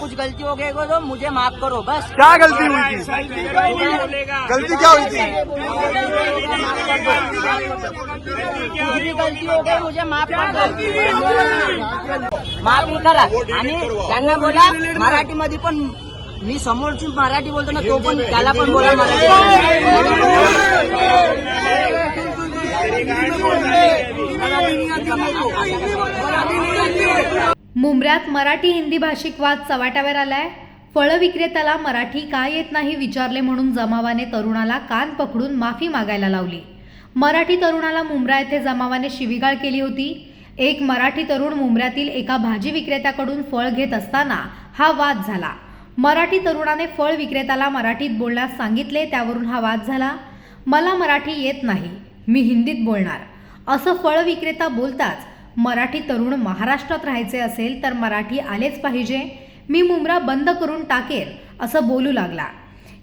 कुछ गलती हो गई तो मुझे माफ करो बस। क्या गलती हुई थी? गलती क्या हुई थी? कुछ भी गलती हो गई मुझे माफ कर दो। माफ करा। आणि त्यांना बोला मराठीमध्ये पण मी समोरची मराठी बोलतो ना तो पण त्याला पण बोला मराठी. मुंबऱ्यात मराठी हिंदी भाषिक वाद चव्हाट्यावर आलाय. फळ विक्रेत्याला मराठी का येत नाही विचारले म्हणून जमावाने तरुणाला कान पकडून माफी मागायला लावली. मराठी तरुणाला मुंब्रा येथे जमावाने शिवीगाळ केली होती. एक मराठी तरुण मुंबऱ्यातील एका भाजी विक्रेत्याकडून फळ घेत असताना हा वाद झाला. मराठी तरुणाने फळ विक्रेत्याला मराठीत बोलण्यास सांगितले त्यावरून हा वाद झाला. मला मराठी येत नाही मी हिंदीत बोलणार. असं फळ विक्रेता बोलताच मराठी तरुण महाराष्ट्रात राहायचे असेल तर मराठी आलेच पाहिजे. मी मुंब्रा बंद करून टाकेल असं बोलू लागला.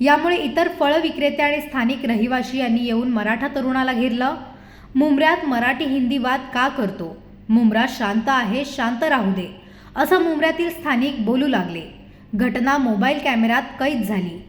यामुळे इतर फळ विक्रेते आणि स्थानिक रहिवाशी यांनी येऊन मराठा तरुणाला घेरलं. मुंबऱ्यात मराठी हिंदी वाद का करतो? मुंबरा शांत आहे शांत राहू दे असं मुंबऱ्यातील स्थानिक बोलू लागले. घटना मोबाईल कॅमेऱ्यात कैद झाली.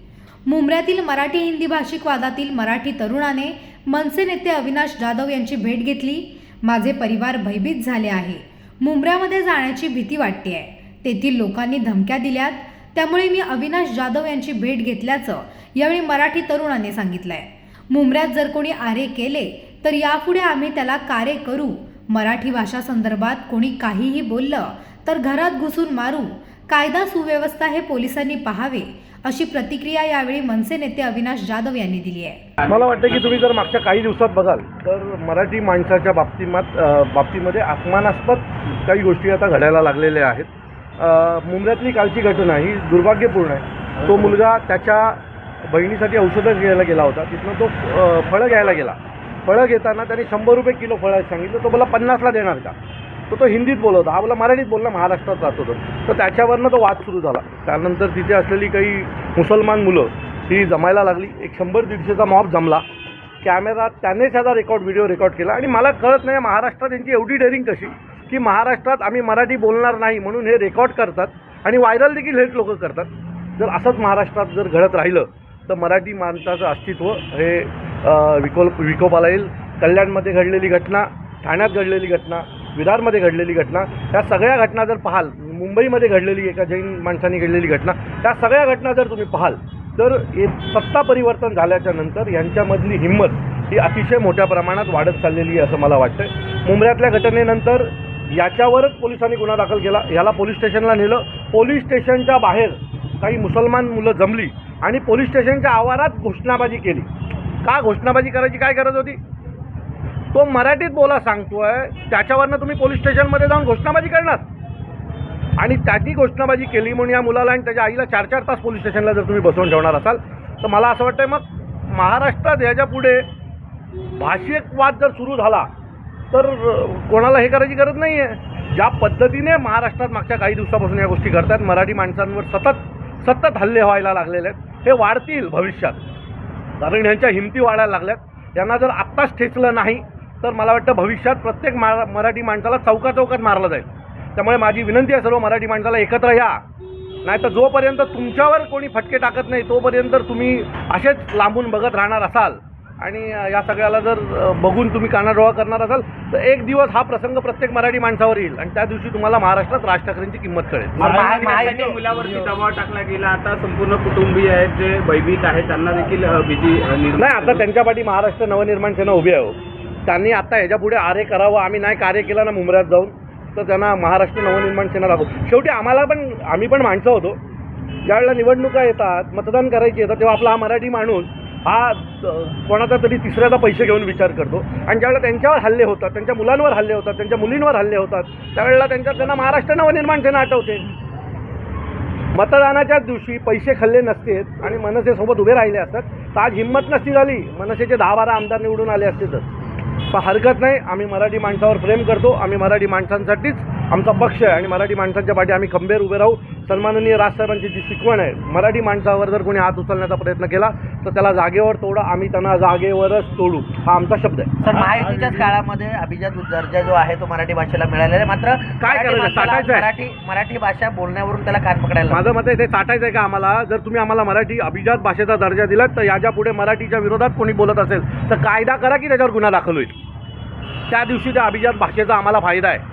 मुंबऱ्यातील मराठी हिंदी भाषिक वादातील मराठी तरुणाने मनसे नेते अविनाश जाधव यांची भेट घेतली. माझे परिवार भयभीत झाले आहे. मुंबऱ्यामध्ये जाण्याची भीती वाटते आहे तेथील लोकांनी धमक्या दिल्यात. त्यामुळे मी अविनाश जाधव यांची भेट घेतल्याचं यावेळी मराठी तरुणाने सांगितलं आहे मुंबऱ्यात जर कोणी आरे केले तर यापुढे आम्ही त्याला कारे करू. मराठी भाषा संदर्भात कोणी काहीही बोललं तर घरात घुसून मारू. कायदा सुव्यवस्था हे पोलिसांनी पाहावे. अशी प्रतिक्रिया यावेळी मनसे नेते अविनाश जाधव यांनी दिली आहे. मला वाटतं की तुम्ही जर मागच्या काही दिवसात बघाल तर मराठी माणसाच्या बाबतीमात बाबतीमध्ये अपमानास्पद काही गोष्टी आता घडायला लागलेल्या आहेत. अ, मुंबऱ्यातली कालची घटना ही दुर्भाग्यपूर्ण आहे. तो मुलगा त्याच्या बहिणीसाठी औषधं घ्यायला गेला होता. तिथनं तो फळं घ्यायला गेला. फळं घेताना त्याने शंभर रुपये किलो फळं सांगितलं. तो मला पन्नासला देणार का? तर तो हिंदीत बोलत होता. आपला मराठीत बोलला महाराष्ट्रात राहत होतं. तर त्याच्यावरनं तो वाद सुरू झाला. त्यानंतर तिथे असलेली काही मुसलमान मुलं ही जमायला लागली. एक शंभर दीडशेचा मॉब जमला. कॅमेरा त्यानेच ह्याचा रेकॉर्ड व्हिडिओ रेकॉर्ड केला. आणि मला कळत नाही महाराष्ट्रात यांची एवढी डेअरिंग कशी? की महाराष्ट्रात आम्ही मराठी बोलणार नाही म्हणून हे रेकॉर्ड करतात आणि व्हायरल देखील हेच लोक करतात. जर असंच महाराष्ट्रात जर घडत राहिलं तर मराठी माणसाचं अस्तित्व हे विकोल विकोपाला येईल. कल्याणमध्ये घडलेली घटना ठाण्यात घडलेली घटना विरारमध्ये घडलेली घटना त्या सगळ्या घटना जर पाहाल मुंबईमध्ये घडलेली एका जैन माणसाने घडलेली घटना त्या सगळ्या घटना जर तुम्ही पाहाल तर हे सत्ता परिवर्तन झाल्याच्यानंतर यांच्यामधली हिंमत ही अतिशय मोठ्या प्रमाणात वाढत चाललेली आहे असं मला वाटतं मुंबऱ्यातल्या घटनेनंतर याच्यावरच पोलिसांनी गुन्हा दाखल केला याला पोलीस स्टेशनला नेलं. पोलीस स्टेशनच्या बाहेर काही मुसलमान मुलं जमली आणि पोलीस स्टेशनच्या आवारात घोषणाबाजी केली. का घोषणाबाजी करायची काय गरज होती? तो मराठीत बोला सांगतोय त्याच्यावरनं तुम्ही पोलीस स्टेशनमध्ये जाऊन घोषणाबाजी करणार. आणि त्याची घोषणाबाजी केली म्हणून या मुलाला आणि त्याच्या आईला चार चार तास पोलीस स्टेशनला जर तुम्ही बसवून ठेवणार असाल तर मला असं वाटतंय मग महाराष्ट्रात याच्यापुढे भाषिक वाद जर सुरू झाला तर कोणाला हे करायची गरज नाही आहे ज्या पद्धतीने महाराष्ट्रात मागच्या काही दिवसापासून या गोष्टी घडतात मराठी माणसांवर सतत सतत हल्ले व्हायला लागलेले आहेत. हे वाढतील भविष्यात. कारण ह्यांच्या हिमती वाढायला लागल्यात. यांना जर आत्ताच ठेचलं नाही तर मला वाटतं भविष्यात प्रत्येक मा मराठी माणसाला चौका चौकात मारलं जाईल. त्यामुळे माझी विनंती आहे सर्व मराठी माणसाला एकत्र या. नाही तर जोपर्यंत तुमच्यावर कोणी फटके टाकत नाही तोपर्यंत तुम्ही असेच लांबून बघत राहणार असाल आणि या सगळ्याला जर बघून तुम्ही कानाडोळा करणार असाल तर एक दिवस हा प्रसंग प्रत्येक मराठी माणसावर येईल आणि त्या दिवशी तुम्हाला महाराष्ट्रात राज ठाकरेंची किंमत कळेल. मुलावरती दबाव टाकला गेला. आता संपूर्ण कुटुंबीय आहेत जे भयभीत आहेत त्यांना देखील भीती नाही आता त्यांच्या पाठी महाराष्ट्र नवनिर्माण सेना उभी आहे हो. त्यांनी आता ह्याच्या पुढे आरे करावं आम्ही नाही कार्य केलं ना मुंबऱ्यात जाऊन तर त्यांना महाराष्ट्र नवनिर्माण सेना दाखवू शेवटी आम्हाला पण आम्ही पण माणसं होतो. ज्यावेळेला निवडणुका येतात मतदान करायची येतात तेव्हा आपला हा मराठी माणूस हा कोणाचा तरी तिसऱ्याचा पैसे घेऊन विचार करतो. आणि ज्यावेळेला त्यांच्यावर हल्ले होतात त्यांच्या मुलांवर हल्ले होतात त्यांच्या मुलींवर हल्ले होतात त्यावेळेला त्यांच्या त्यांना महाराष्ट्र नवनिर्माण सेना आठवते. मतदानाच्या दिवशी पैसे खाल्ले नसतेत आणि मनसेसोबत उभे राहिले असतात. तर आज हिंमत नसती झाली. मनसेचे दहा बारा आमदार निवडून आले असते तर. पण हरकत नाही. आम्ही मराठी माणसावर प्रेम करतो. आम्ही मराठी माणसांसाठीच आमचा पक्ष आहे आणि मराठी माणसांच्या पाठी आम्ही खंबीर उभे राहू. सन्माननीय राजसाहेबांची जी शिकवण आहे मराठी माणसावर जर कोणी हात उचलण्याचा प्रयत्न केला तर त्याला जागेवर तोडा आम्ही त्यांना जागेवरच तोडू हा आमचा शब्द आहे. सर महायुतीच्याच काळामध्ये अभिजात दर्जा जो आहे तो मराठी भाषेला मिळालेला आहे. मात्र काय मराठी करायचं? माणसाला टाकायचं आहे? मराठी मराठी भाषा बोलण्यावरून त्याला कान पकडायला माझं मत आहे ते चाटायचं आहे का आम्हाला? जर तुम्ही आम्हाला मराठी अभिजात भाषेचा दर्जा दिलात तर याच्यापुढे मराठीच्या विरोधात कोणी बोलत असेल तर कायदा करा की त्याच्यावर गुन्हा दाखल होईल. त्या दिवशी त्या अभिजात भाषेचा आम्हाला फायदा आहे.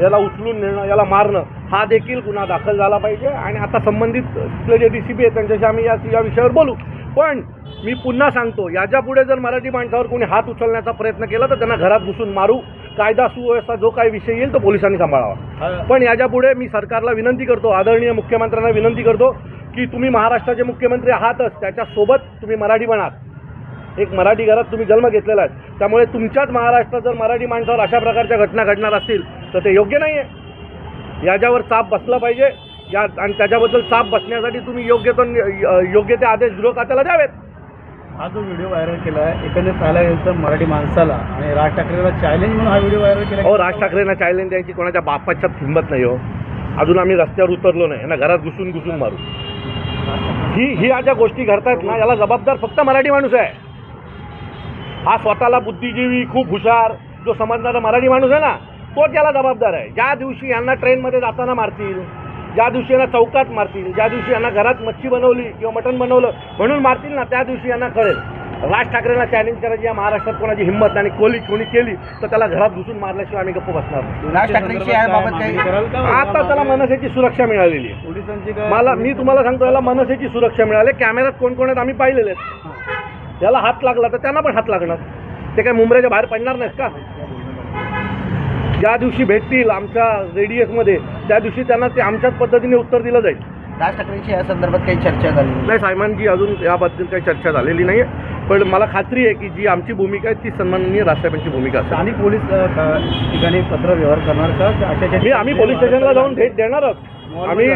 याला उचलून नेणं याला मारणं हा देखील गुन्हा दाखल झाला पाहिजे. आणि आता संबंधित तिथले जे डी सी पी आहेत त्यांच्याशी आम्ही या या विषयावर बोलू. पण मी पुन्हा सांगतो याच्यापुढे जर मराठी माणसावर कोणी हात उचलण्याचा प्रयत्न केला तर त्यांना घरात घुसून मारू. कायदा सुव्यवस्था जो काही विषय येईल तो पोलिसांनी सांभाळावा. पण याच्यापुढे मी सरकारला विनंती करतो आदरणीय मुख्यमंत्र्यांना विनंती करतो की तुम्ही महाराष्ट्राचे मुख्यमंत्री आहातच त्याच्यासोबत तुम्ही मराठी बनात एक मराठी घरात तुम्ही जन्म घेतलेला आहे. त्यामुळे तुमच्याच महाराष्ट्रात जर मराठी माणसावर अशा प्रकारच्या घटना घडणार असतील तर ते योग्य नाही आहे याच्यावर चाप बसला पाहिजे. या आणि त्याच्याबद्दल चाप बसण्यासाठी तुम्ही योग्य तो योग्य ते आदेश गृह खात्याला द्यावेत. हा जो व्हिडिओ व्हायरल केला आहे एकंदरीत पाहायला गेलं तर मराठी माणसाला आणि राज ठाकरेला चॅलेंज म्हणून हा व्हिडिओ व्हायरल केला हो राज ठाकरेंना चॅलेंज द्यायची कोणाच्या बापाच्या हिंमत नाही हो अजून आम्ही रस्त्यावर उतरलो नाही यांना घरात घुसून घुसून मारू. ही ही ज्या गोष्टी घडतायत ना याला जबाबदार फक्त मराठी माणूस आहे. हा स्वतःला बुद्धिजीवी खूप हुशार जो समजणारा मराठी माणूस आहे ना तोच याला जबाबदार आहे. ज्या दिवशी यांना ट्रेनमध्ये जाताना मारतील ज्या दिवशी यांना चौकात मारतील ज्या दिवशी यांना घरात मच्छी बनवली किंवा मटण बनवलं म्हणून मारतील ना त्या दिवशी यांना कळेल. राज ठाकरेंना चॅलेंज करायची या महाराष्ट्रात कोणाची हिंमत नाही आणि कोली कोणी केली तर त्याला घरात घुसून मारल्याशिवाय आम्ही गप्प बसणार नाही. राज आता त्याला मनसेची सुरक्षा मिळालेली आहे. पोलिसांची काय मला मी तुम्हाला सांगतो याला मनसेची सुरक्षा मिळाली. कॅमेऱ्यात कोण कोण आहेत? आम्ही पाहिलेले आहेत. याला हात लागला तर त्यांना पण हात लागणार. ते काय मुंबईच्या बाहेर पडणार नाहीत का? ज्या दिवशी भेटतील आमच्या रेडियसमध्ये त्या दिवशी त्यांना ते आमच्याच पद्धतीने उत्तर दिलं जाईल. राज ठाकरेंशी या संदर्भात काही चर्चा झाली नाही. साहेबांची अजून याबद्दल काही चर्चा झालेली नाही आहे पण मला खात्री आहे की जी आमची भूमिका आहे ती सन्माननीय राजसाहेबांची भूमिका असेल. स्थानिक पोलीस ठिकाणी पत्र व्यवहार करणार का? मी आम्ही पोलीस स्टेशनला जाऊन भेट देणार आहोत. आम्ही.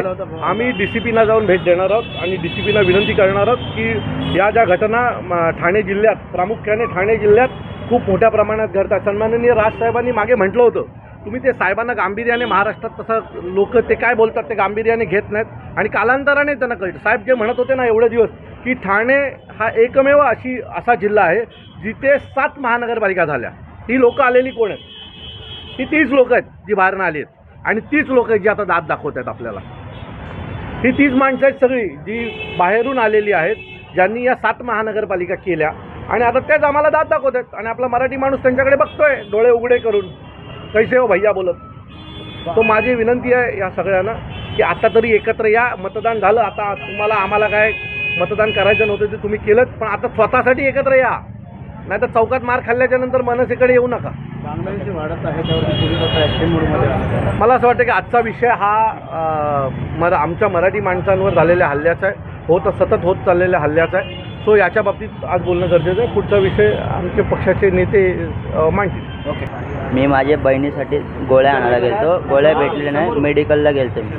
आम्ही डी सी पीना जाऊन भेट देणार आहोत आणि डी सी पीला विनंती करणार आहोत की या ज्या घटना ठाणे जिल्ह्यात प्रामुख्याने ठाणे जिल्ह्यात खूप मोठ्या प्रमाणात घडतात. सन्माननीय राजसाहेबांनी मागे म्हटलं होतं. तुम्ही ते साहेबांना गांभीर्याने महाराष्ट्रात तसं लोक ते काय बोलतात ते गांभीर्याने घेत नाहीत. आणि कालांतराने त्यांना कळतं. साहेब जे म्हणत होते ना एवढे दिवस की ठाणे हा एकमेव अशी असा जिल्हा आहे जिथे सात महानगरपालिका झाल्या. ही लोकं आलेली कोण आहेत? ही तीच लोक आहेत जी बाहेरनं आली आहेत. आणि तीच लोक आहेत जी आता दात दाखवत आहेत आपल्याला. ही तीच माणसं आहेत सगळी जी बाहेरून आलेली आहेत ज्यांनी या सात महानगरपालिका केल्या. आणि आता तेच आम्हाला दात दाखवत आहेत आणि आपला मराठी माणूस त्यांच्याकडे बघतोय डोळे उघडे करून. कैसे हो भैया बोलत. तो माझी विनंती आहे या सगळ्यांना की आता तरी एकत्र या मतदान झालं आता तुम्हाला आम्हाला काय मतदान करायचं नव्हतं ते तुम्ही केलं पण आता स्वतःसाठी एकत्र या. नाही तर चौकात मार खाल्ल्याच्या नंतर मनसेकडे येऊ नका. वाढत आहे मला असं वाटतं की आजचा विषय हा मर आमच्या मराठी माणसांवर झालेल्या हल्ल्याचा आहे. होत सतत होत चाललेल्या हल्ल्याचा आहे. सो याच्या बाबतीत आज बोलणं गरजेचं आहे. पुढचा विषय आमचे पक्षाचे नेते मांडतील. ओके. मी माझ्या बहिणीसाठी गोळ्या आणायला गेलतो. गोळ्या भेटल्या नाही मेडिकलला गेलतो मी.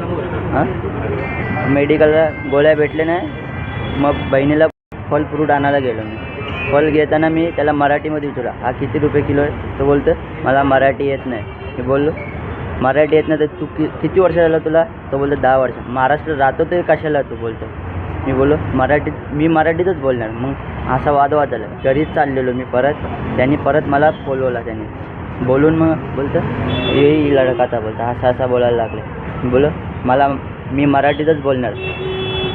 हां? मेडिकलला गोळ्या भेटल्या नाही मग बहिणीला फल फ्रूट आणायला गेलो मी. फल घेताना मी त्याला मराठीमध्ये विचारला हा किती रुपये किलो आहे? तो बोलतो मला मराठी येत नाही. मी बोललो मराठी येत नाही तर तू कि किती वर्ष झालं तुला? तो बोलतो दहा वर्ष. महाराष्ट्र राहतो ते कशाला? तू बोलतो. मी बोललो मराठीत मी मराठीतच बोलणार. मग असा वादवाद झाला घरीच चाललेलो मी परत. त्यांनी परत मला बोलवला त्यांनी. बोलून मग बोलतं ये लडका आता बोलता. असा असा बोलायला लागले. बोलो मला मी मराठीतच बोलणार.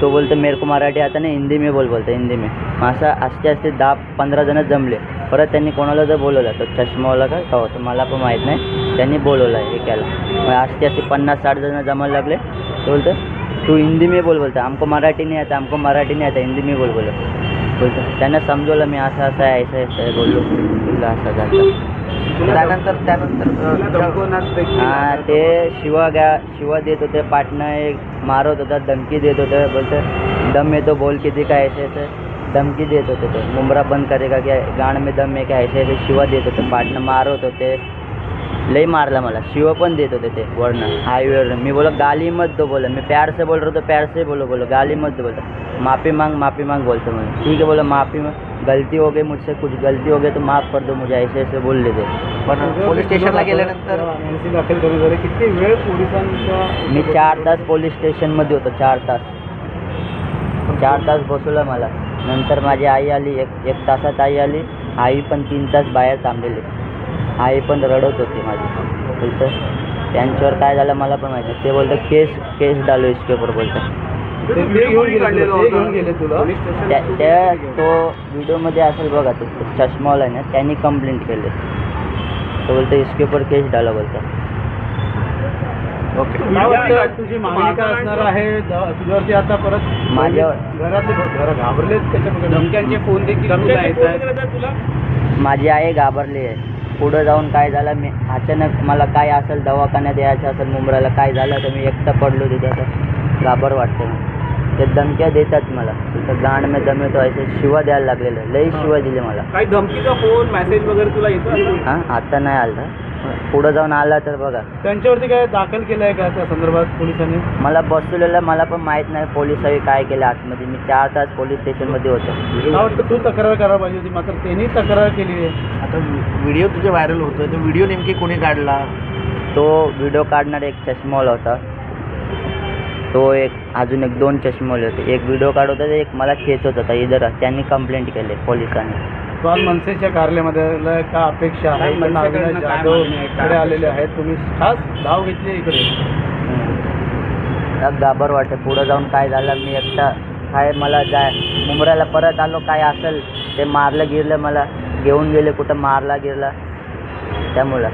तो बोलतो मेरे को मराठी आता नाही हिंदी मी बोल बोलतो हिंदी मी. असं असते असते दहा पंधरा जण जमले. परत त्यांनी कोणाला जर बोलवलं तो चष्मावाला का का होतं? मला पण माहीत नाही. त्यांनी बोलवलं आहे एकाला मग असते असते पन्नास साठ जण जमायला लागले. तो बोलतं तू हिंदी में बोल बोलता हमको मराठी नहीं आता हमको मराठी नहीं आता हिंदी में बोल बोलो। बोलतो त्यांना समजवलं मी असं असं आहे असं असं आहे बोललो. तुला असं झालं त्यानंतर त्यानंतर हा ते शिवा गा शिवा देत होते पाटणं एक मारत होता धमकी देत होतं बोलतं दम येतो बोल किती काय असं असं धमकी देत होते ते मुंबरा बंद करेगा क्या गाण में दम है क्या ऐसे ऐसे शिवा देत होते पाटणं मारत होते लई मारला मला. शिव पण देत होते ते वरनं हायवेवर मी बोला गाली मत दो बोला मैं प्यार से बोल रहा तो प्यार से बोलो बोलो गाली मत दो बोला माफ़ी मांग माफ़ी मांग बोलते मुझे ठीक है बोला माफ़ी मांग. गलती हो गई मुझसे कुछ गलती हो गई तो माफ़ कर दो मुझे ऐसे ऐसे बोल लेते पण पोलीस स्टेशनला गेल्यानंतर एन सी दाखल करून झाले. किती वेळ पोलिसांचा मी चार तास पोलीस स्टेशनमध्ये होतो चार तास. चार तास बसवलं मला. नंतर माझी आई आली एक एक तासात आई आली. आई पण तीन तास बाहेर थांबलेली. आई पण रडत होती माझी. बोलतं त्यांच्यावर काय झालं मला पण माहिती. ते बोलतं केस केस डालो इसके ऊपर बोलतं. त्या त्या तो व्हिडिओमध्ये असेल बघा तो चष्मावाला आहे ना त्यांनी कंप्लेंट केली. तो बोलतं इसके ऊपर केस डालो बोलतं. ओके. काय वाटतं तुझी मागणी काय असणार आहे द- तुझ्यावरती आता परत माझ्यावर- घरातले घर घाबरलेत त्याच्यामध्ये धमक्यांचे फोन देखील तुला येत आहेत. माझी आई घाबरली आहे. पुढं जाऊन काय झालं? मी अचानक मला काय असेल दवाखान्यात यायचं असेल मुंबईला काय झालं तर मी एकटं पडलो तिथे. तर घाबर वाटतं. ते धमक्या देतात मला. तिथं गांड में दम येतो असे शिवा द्यायला लागलेलं. लई शिवा दिले मला. काही धमकीचा फोन मेसेज वगैरे तुला येतो हां आता नाही आलं पुढं जाऊन आला तर बघा. त्यांच्यावरती काय दाखल केलं आहे का त्या संदर्भात पोलिसांनी? मला बसवलेलं मला पण माहीत नाही पोलिसांनी काय केलं आतमध्ये. मी चार तास पोलीस स्टेशनमध्ये होतो. वाटतं तू तक्रार करायला पाहिजे होती मात्र त्यांनी तक्रार केली आहे. आता व्हिडिओ तुझे व्हायरल होतोय तो व्हिडिओ नेमकी कोणी काढला? तो व्हिडिओ काढणारा एक चष्मावाला होता. तो एक अजून एक दोन चष्मावाले होते. एक व्हिडिओ काढत होता एक मला खेचत होता. इधर त्यांनी कंप्लेंट केली पोलिसांनी. आज मनसेच्या कार्यालयामध्ये. काय अपेक्षा आहे? मनसेकडनं अविनाश जाधव इकडे आलेले आहेत. तुम्ही खास धाव घेतली इकडे. हम्म. घाबर वाटते पुढं जाऊन काय झालं? मी एकटा काय मला जाय मुंबऱ्याला परत आलो. काय असेल ते मारलं गिरलं मला. घेऊन गेले कुठं? मारला गिरला. त्यामुळं.